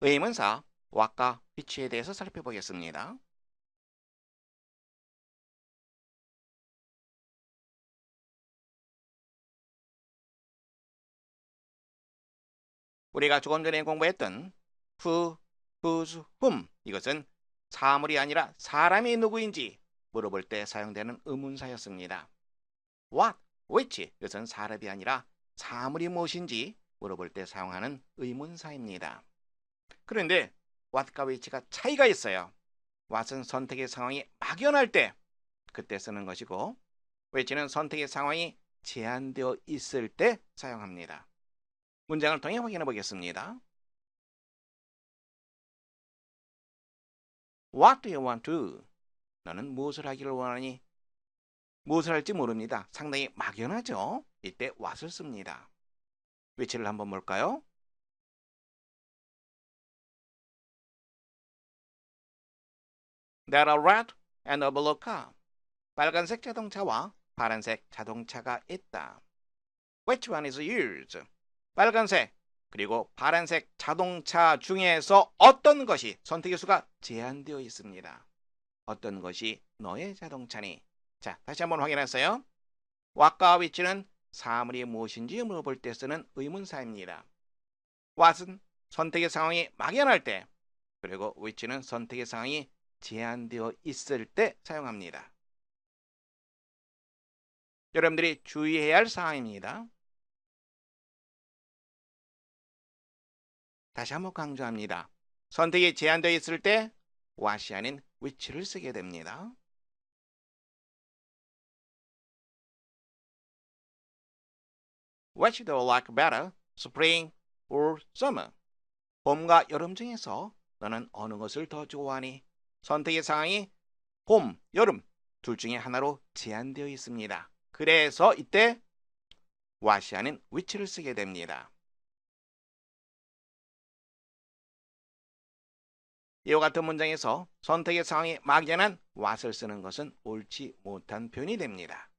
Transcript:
의문사 what과 which에 대해서 살펴보겠습니다. 우리가 조금 전에 공부했던 who, whose, whom 이것은 사물이 아니라 사람이 누구인지 물어볼 때 사용되는 의문사였습니다. what, which 이것은 사람이 아니라 사물이 무엇인지 물어볼 때 사용하는 의문사입니다. 그런데 what과 which가 차이가 있어요. what은 선택의 상황이 막연할 때 그때 쓰는 것이고 which는 선택의 상황이 제한되어 있을 때 사용합니다. 문장을 통해 확인해 보겠습니다. What do you want to? 너는 무엇을 하기를 원하니? 무엇을 할지 모릅니다. 상당히 막연하죠? 이때 what을 씁니다. 위치를 한번 볼까요? There are red and a blue car. 빨간색 자동차와 파란색 자동차가 있다. Which one is yours? 빨간색 그리고 파란색 자동차 중에서 어떤 것이 선택의 수가 제한되어 있습니다. 어떤 것이 너의 자동차니? 자, 다시 한번 확인하세요. what과 which는 사물이 무엇인지 물어볼 때 쓰는 의문사입니다. what은 선택의 상황이 막연할 때, 그리고 which는 선택의 상황이 제한되어 있을 때 사용합니다. 여러분들이 주의해야 할 사항입니다. 다시 한번 강조합니다. 선택이 제한되어 있을 때 what이 아닌 which를 쓰게 됩니다. What do you like better, spring or summer? 봄과 여름 중에서 너는 어느 것을 더 좋아하니? 선택의 상황이 봄, 여름 둘 중에 하나로 제한되어 있습니다. 그래서 이때 아닌 which를 쓰게 됩니다. 이와 같은 문장에서 선택의 상황이 막연한 what을 쓰는 것은 옳지 못한 표현이 됩니다.